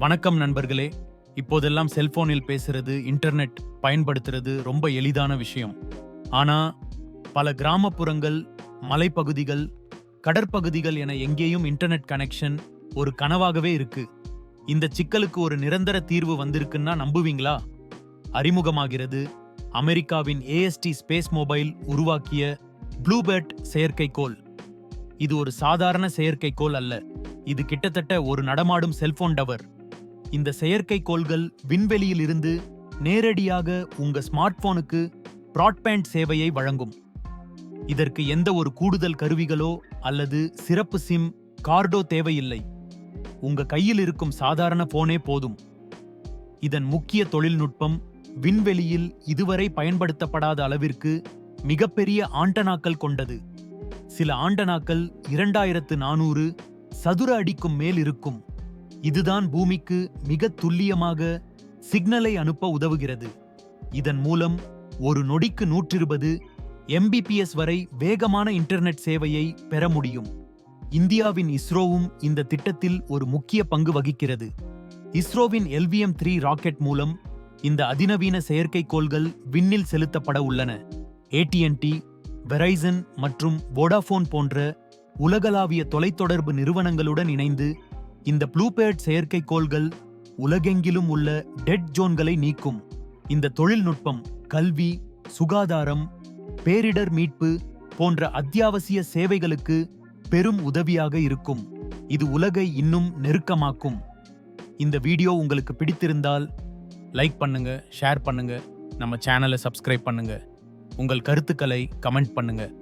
வணக்கம் நண்பர்களே. இப்போதெல்லாம் செல்போனில் பேசுறது இன்டர்நெட் பயன்படுத்துறது ரொம்ப எளிதான விஷயம். ஆனா பல கிராமப்புறங்கள் மலைப்பகுதிகள் கடற்பகுதிகள் என எங்கேயும் இன்டர்நெட் கனெக்ஷன் ஒரு கனவாகவே இருக்கு. இந்த சிக்கலுக்கு ஒரு நிரந்தர தீர்வு வந்திருக்குன்னா நம்புவீங்களா? அறிமுகமாகிறது அமெரிக்காவின் ஏஎஸ்டி ஸ்பேஸ் மொபைல் உருவாக்கிய ப்ளூபேர்ட் செயற்கைக்கோள். இது ஒரு சாதாரண செயற்கைக்கோள் அல்ல. இது கிட்டத்தட்ட ஒரு நடமாடும் செல்போன் டவர். இந்த செயற்கைக்கோள்கள் விண்வெளியில் இருந்து நேரடியாக உங்க ஸ்மார்ட் போனுக்கு பிராட்பேண்ட் சேவையை வழங்கும். இதற்கு எந்த ஒரு கூடுதல் கருவிகளோ அல்லது சிறப்பு சிம் கார்டோ தேவையில்லை. உங்க கையில் இருக்கும் சாதாரண போனே போதும். இதன் முக்கிய தொழில்நுட்பம் விண்வெளியில் இதுவரை பயன்படுத்தப்படாத அளவிற்கு மிகப்பெரிய ஆண்டனாக்கள் கொண்டது. சில ஆண்டனாக்கள் இரண்டாயிரத்து நானூறு சதுர அடிக்கும் மேல் இருக்கும். இதுதான் பூமிக்கு மிக துல்லியமாக சிக்னலை அனுப்ப உதவுகிறது. இதன் மூலம் ஒரு நொடிக்கு நூற்றிருபது எம்பிபிஎஸ் வரை வேகமான இன்டர்நெட் சேவையை பெற முடியும். இந்தியாவின் இஸ்ரோவும் இந்த திட்டத்தில் ஒரு முக்கிய பங்கு வகிக்கிறது. இஸ்ரோவின் எல்விஎம் த்ரீ ராக்கெட் மூலம் இந்த அதிநவீன செயற்கைக்கோள்கள் விண்ணில் செலுத்தப்பட உள்ளன. ஏடிஎன்டி வெரைசன் மற்றும் வோடாஃபோன் போன்ற உலகளாவிய தொலைத்தொடர்பு நிறுவனங்களுடன் இணைந்து இந்த ப்ளூபேர்ட் செயற்கைக்கோள்கள் உலகெங்கிலும் உள்ள டெட் ஜோன்களை நீக்கும். இந்த தொழில்நுட்பம் கல்வி சுகாதாரம் பேரிடர் மீட்பு போன்ற அத்தியாவசிய சேவைகளுக்கு பெரும் உதவியாக இருக்கும். இது உலகை இன்னும் நெருக்கமாக்கும். இந்த வீடியோ உங்களுக்கு பிடித்திருந்தால் லைக் பண்ணுங்க ஷேர் பண்ணுங்க நம்ம சேனலை சப்ஸ்கிரைப் பண்ணுங்க. உங்கள் கருத்துக்களை கமெண்ட் பண்ணுங்கள்